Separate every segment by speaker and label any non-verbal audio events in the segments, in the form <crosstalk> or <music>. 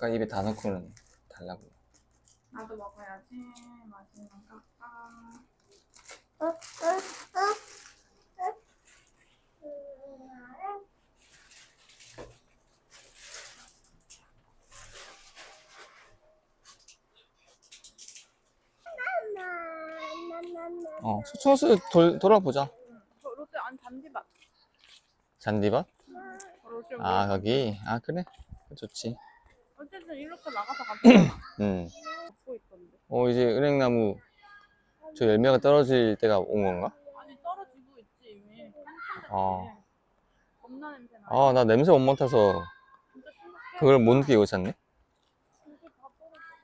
Speaker 1: 까까 입에 다 넣고는 달라고.
Speaker 2: 나도 먹어야지. 맛있는 까까.
Speaker 3: 어,
Speaker 1: 소스 돌, 돌아보자.
Speaker 2: 저 롯데 안 잔디밭.
Speaker 1: 잔디밭?
Speaker 2: 롯데
Speaker 1: 아, 거기? 아, 그래. 좋지.
Speaker 2: 이렇게 나가서 갔잖아.
Speaker 1: 음.
Speaker 2: 먹고 있던데.
Speaker 1: 어, 이제 은행나무 저 열매가 떨어질 때가 온 건가?
Speaker 2: 아니 떨어지고 있지 이미. 한참 됐지.
Speaker 1: 어.
Speaker 2: 겁나 냄새 나.
Speaker 1: 아, 나 냄새 못 맡아서
Speaker 2: 진짜 심각해.
Speaker 1: 그걸 못 느끼고 잤네?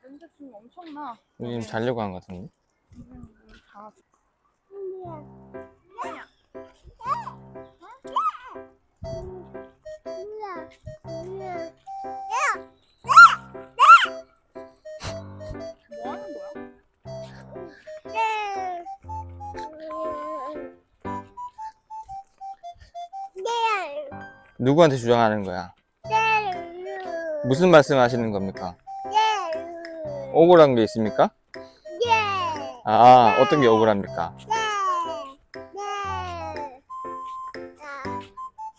Speaker 2: 냄새 지금 엄청 나.
Speaker 1: 요즘 자려고 한 것 같은데?
Speaker 2: 음, 다. 뭐
Speaker 1: 누구한테 주장하는 거야? 무슨 말씀 하시는 겁니까? 억울한 게 있습니까? 아, 어떤 게 억울합니까?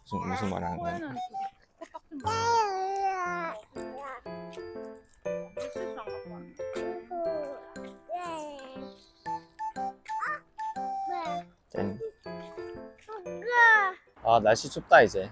Speaker 1: 무슨, 무슨 말 하는 거야?
Speaker 2: 같아.
Speaker 1: 짠. 아, 날씨 춥다, 이제.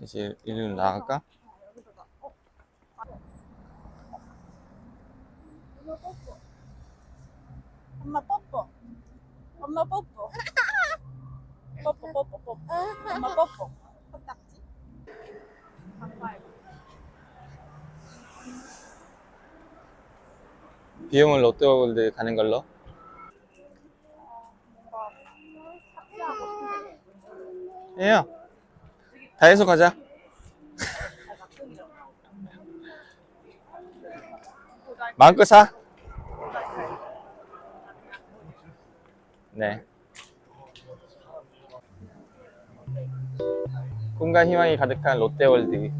Speaker 1: 이제 일로 나갈까?
Speaker 2: 엄마 뽀뽀. 엄마 뽀뽀. 뽀뽀 뽀뽀 뽀뽀. 엄마 뽀뽀. 가까이.
Speaker 1: 비용을 롯데월드 가는 걸로? 예요. 다 해서 가자. <laughs> 마음껏 사. 네. 꿈과 희망이 가득한 롯데월드.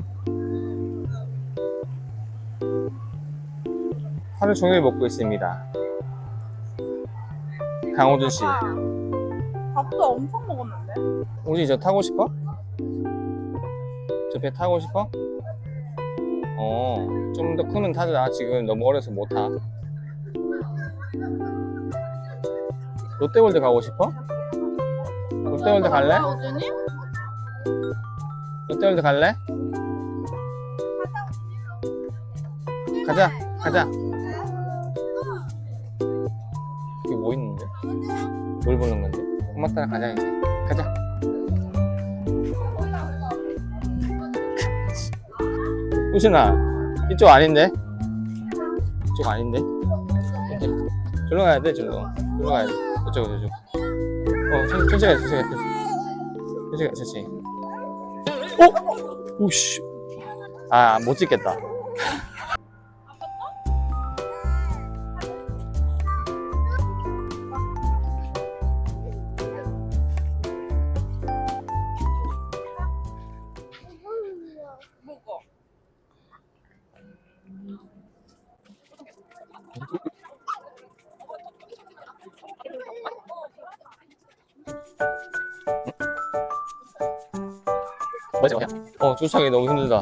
Speaker 1: 하루 종일 먹고 있습니다. 강호준 씨,
Speaker 2: 아빠, 밥도 엄청 먹었는데?
Speaker 1: 우리 저 타고 싶어? 저 배 타고 싶어? 어, 좀 더 크면 타자. 지금 너무 어려서 못 타. 롯데월드 가고 싶어? 롯데월드 갈래? 롯데월드 갈래? 가자, 가자. 이게 뭐 있는데? 뭘 보는 건데? 엄마 따라 가자, 이제. 가자. 우순아, 이쪽 아닌데? 이쪽 아닌데? 절로 가야 돼, 절로. 절로 가야 돼. 이쪽, 이쪽. 어, 천- 천천히 가, 천천히 가. 천천히 가, 천천히. 어? 오씨. 아, 못 찍겠다. 맞아. 어, 주차하기 너무 힘들다.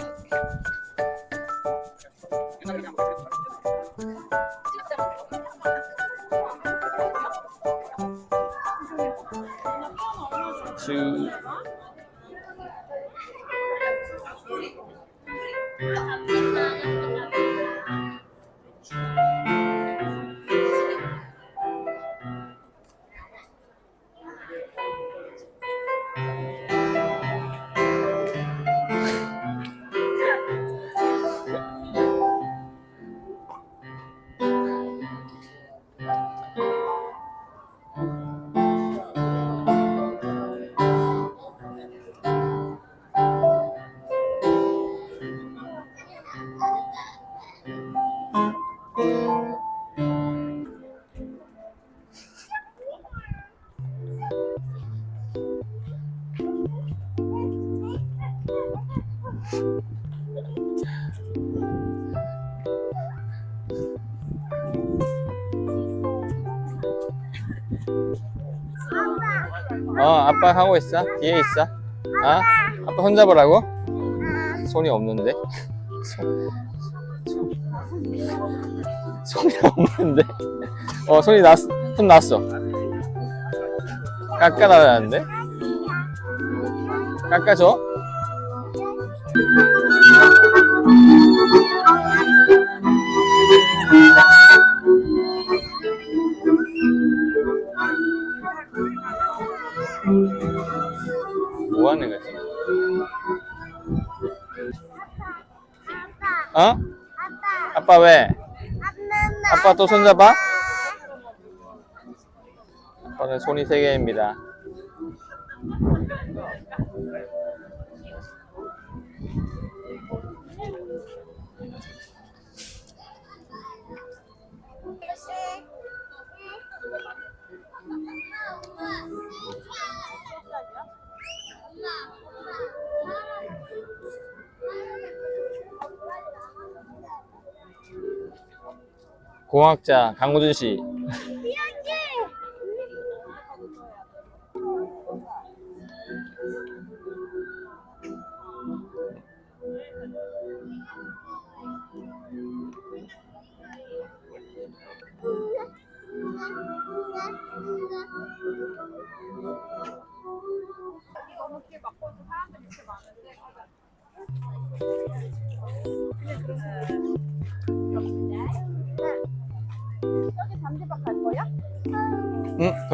Speaker 1: 어, 아빠 하고 있어. 뒤에 있어. 아, 아빠 혼자 보라고? 손이 없는데. 손, 손, 이 없는데. 어, 손이 났, 손 났어. 깎아놔야 하는데. 깎아줘. 뭐 하는 거지? 어?
Speaker 3: 아빠.
Speaker 1: 아빠 왜? 아빠 또 손잡아? 아빠는 손이 세 개입니다. 공학자 강호준 씨.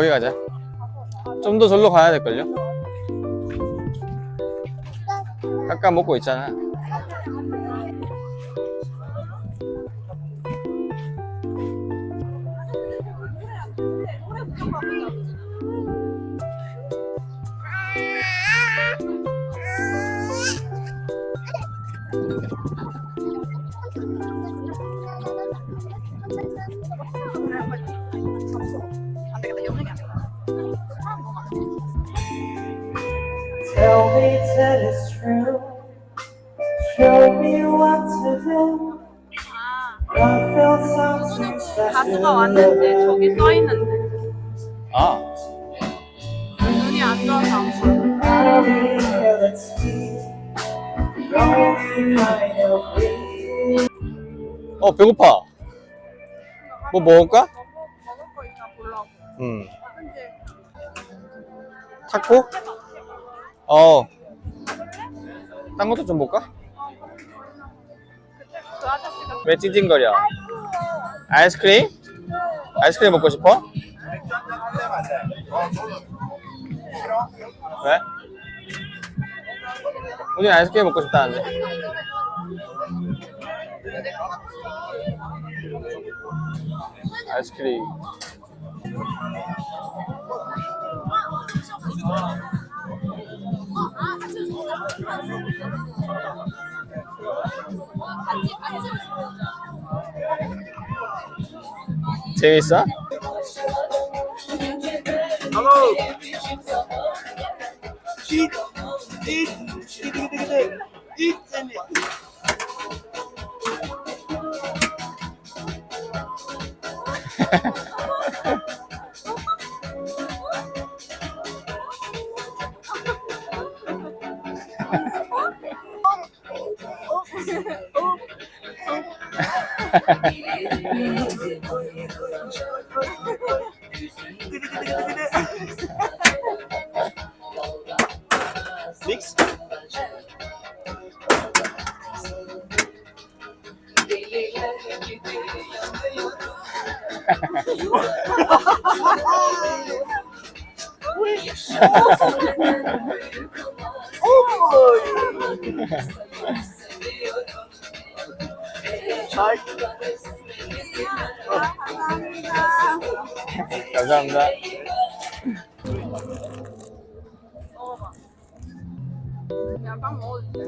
Speaker 1: 거기 가자. 좀 더 절로 가야 될걸요? 깎아 먹고 있잖아. 아,
Speaker 2: 눈이 안 좋아서 안 보여
Speaker 4: I'll be reality. The only kind of real.
Speaker 1: 어, 배고파. 뭐 먹을까?
Speaker 2: 먹을 먹을 거 있나 보려고
Speaker 1: 응.
Speaker 2: 근데
Speaker 1: 타코? 어. 딴 것도 좀 볼까?
Speaker 2: 그때 그 아저씨가
Speaker 1: 왜 찡찡거려? 아이스크림? 아이스크림 먹고 싶어? 왜? 우리 아이스크림 먹고 싶다는데. 아이스크림. 재밌어?
Speaker 5: Hello. Eat, eat, eat, eat, eat, eat, and
Speaker 1: 감사합니다.
Speaker 2: 먹어봐 그냥 빵 먹어도 돼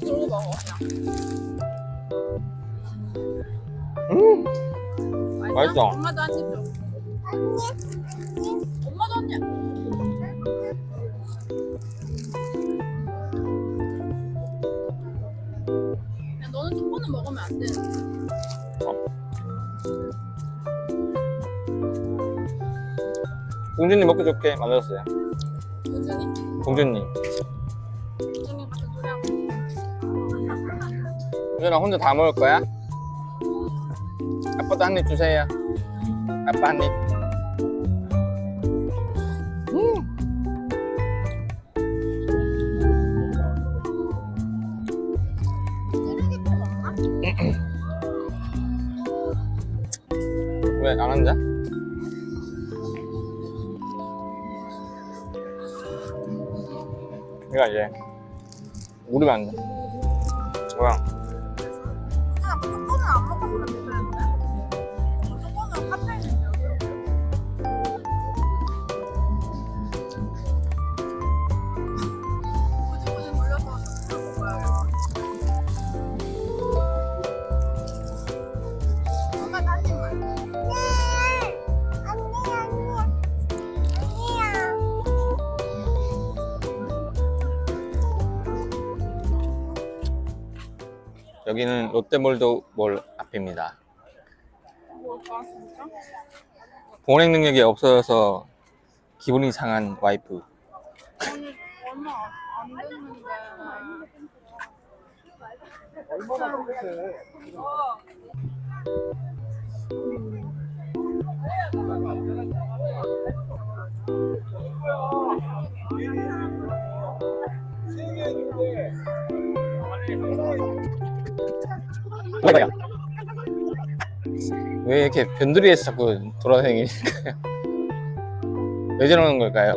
Speaker 2: 그러고 먹어 그냥
Speaker 1: 맛있다.
Speaker 2: 엄마도 한 입 줘 엄마도 한 입 야 너는 초코는 먹으면 안 돼.
Speaker 1: 공주님 먹기 좋게 만들었어요.
Speaker 2: 여전히?
Speaker 1: 공주님.
Speaker 2: 여전히 같은 노래 하고
Speaker 1: 공주나 혼자 다 먹을 거야? 아빠도 한 입 주세요. 아빠 한 입. 왜안 앉아? 내가 이제 우리가 앉아. 여기는 롯데몰드몰 앞입니다. 보행 능력이 없어서 기분이 상한 와이프.
Speaker 5: 그 래?
Speaker 1: 뭐야? 왜 이렇게 변두리에서 자꾸 돌아다니니까요? 왜 저러는 걸까요?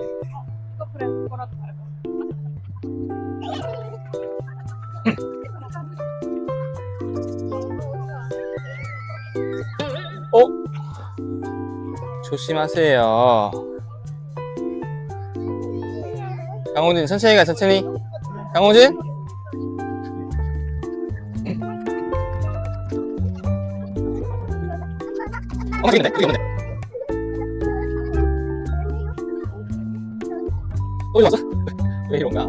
Speaker 1: 어? 조심하세요. 강호진 천천히 가 천천히. 강호진? 어, 여기 있네, 여기 있네. 또 이리 왔어? <laughs> 왜 이런가?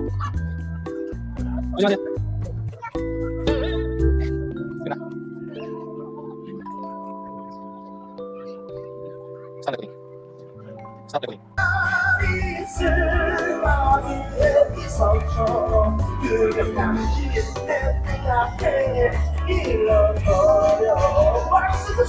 Speaker 1: 조심하세요.
Speaker 4: 이성처럼 그게 당신 내 눈앞에 일러버려 말씀을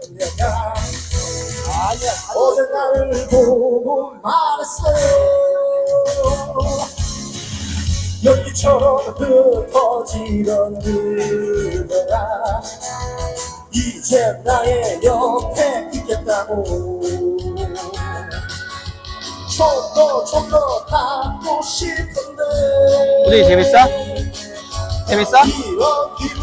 Speaker 4: 그녀가 어제 나를 보고 말했어 연기처럼 흩어지던 그대가 이제 나의 옆에 있겠다고 좀더좀더 닿고 싶은데
Speaker 1: 우리 재밌어? 재밌어?
Speaker 4: 이런 기분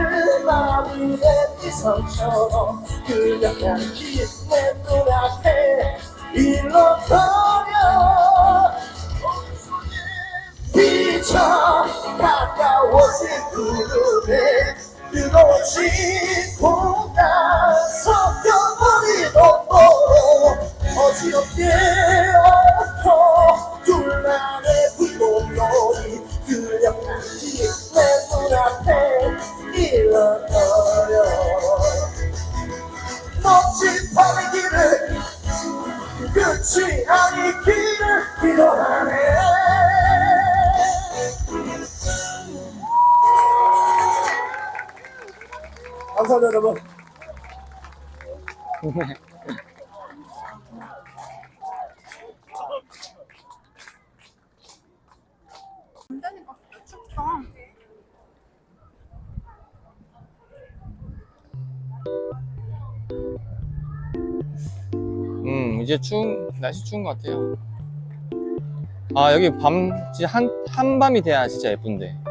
Speaker 4: 마음의 이성처럼 그냥 향기 내 눈앞에 일러버려. 비쳐 가까워진 구름에 뜨거워진 공간. 섞여버리고 어지럽게 엎어 감사합니다 여러분
Speaker 2: 진짜 춥다
Speaker 1: 음, 이제 추운 날씨 추운 것 같아요. 아 여기 밤 진짜 한 한밤이 돼야 진짜 예쁜데.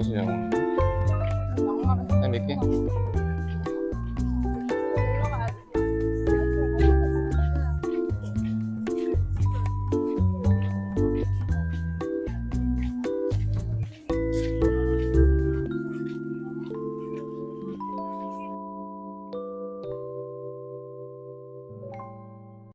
Speaker 1: 不是这样？